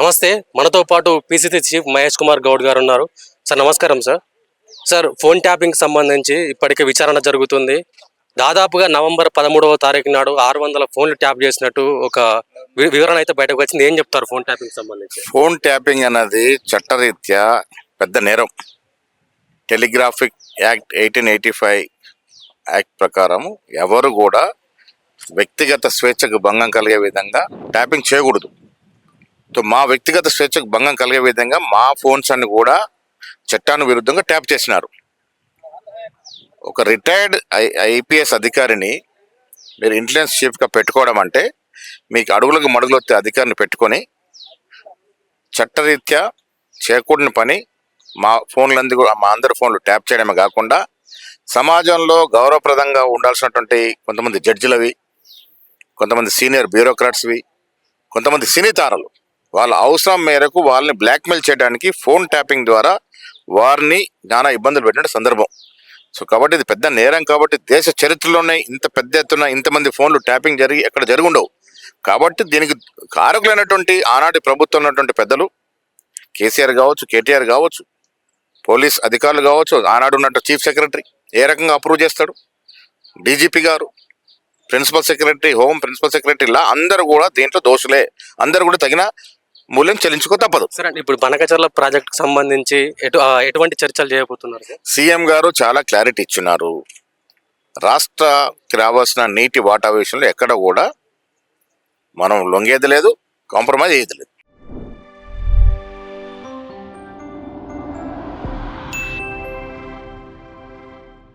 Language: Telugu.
నమస్తే మనతో పాటు పిసిసి చీఫ్ మహేష్ కుమార్ గౌడ్ గారు ఉన్నారు. సార్ నమస్కారం సార్. సార్ ఫోన్ ట్యాపింగ్ సంబంధించి ఇప్పటికే విచారణ జరుగుతుంది. దాదాపుగా నవంబర్ పదమూడవ తారీఖు నాడు ఆరు వందల ఫోన్లు ట్యాప్ చేసినట్టు ఒక వి- వివరణ అయితే బయటకు వచ్చింది. ఏం చెప్తారు ఫోన్ ట్యాపింగ్ సంబంధించి? ఫోన్ ట్యాపింగ్ అనేది చట్టరీత్యా పెద్ద నేరం. Telegraphic act eighteen eighty five act ప్రకారం ఎవరు కూడా వ్యక్తిగత స్వేచ్ఛకు భంగం కలిగే విధంగా ట్యాపింగ్ చేయకూడదు. మా వ్యక్తిగత స్వేచ్ఛకు భంగం కలిగే విధంగా మా ఫోన్స్ అన్ని కూడా చట్టాను విరుద్ధంగా ట్యాప్ చేసినారు. ఒక రిటైర్డ్ ఐ ఐపీఎస్ అధికారిని మీరు ఇంటెలిజెన్స్ చీఫ్గా పెట్టుకోవడం అంటే మీకు అడుగులకు మడుగులు వచ్చే అధికారిని పెట్టుకొని చట్టరీత్యా చేకూడిన పని మా ఫోన్లందు మా అందరి ఫోన్లు ట్యాప్ చేయడమే కాకుండా సమాజంలో గౌరవప్రదంగా ఉండాల్సినటువంటి కొంతమంది జడ్జిలవి కొంతమంది సీనియర్ బ్యూరోక్రాట్స్వి కొంతమంది సినీ తారలు వాళ్ళ అవసరం మేరకు వాళ్ళని బ్లాక్మెయిల్ చేయడానికి ఫోన్ ట్యాపింగ్ ద్వారా వారిని నానా ఇబ్బందులు పెట్టిన సందర్భం. సో కాబట్టి ఇది పెద్ద నేరం కాబట్టి దేశ చరిత్రలోనే ఇంత పెద్ద ఎత్తున ఇంతమంది ఫోన్లు ట్యాపింగ్ జరిగి ఎక్కడ జరుగుండవు. కాబట్టి దీనికి కారకులైనటువంటి ఆనాటి ప్రభుత్వం ఉన్నటువంటి పెద్దలు కేసీఆర్ కావచ్చు కేటీఆర్ కావచ్చు పోలీస్ అధికారులు కావచ్చు ఆనాడు ఉన్నట్టు చీఫ్ సెక్రటరీ ఏ రకంగా అప్రూవ్ చేస్తాడు? డీజీపీ గారు principal secretary home principal secretary ఇలా అందరూ కూడా దీంట్లో దోషులే. అందరూ కూడా తగిన మూల్యం చెల్లించుకో తప్పదు. సార్ అంటే ఇప్పుడు బనకచర్ల ప్రాజెక్ట్ సంబంధించి ఎటు ఆ, ఎటువంటి చర్చలు చేయబోతున్నారు సార్? సీఎం గారు చాలా క్లారిటీ ఇచ్చున్నారు రాష్ట్రకి రావాల్సిన నీటి వాటా విషయంలో ఎక్కడ కూడా మనం లొంగేది లేదు కాంప్రమైజ్ అయ్యేది లేదు.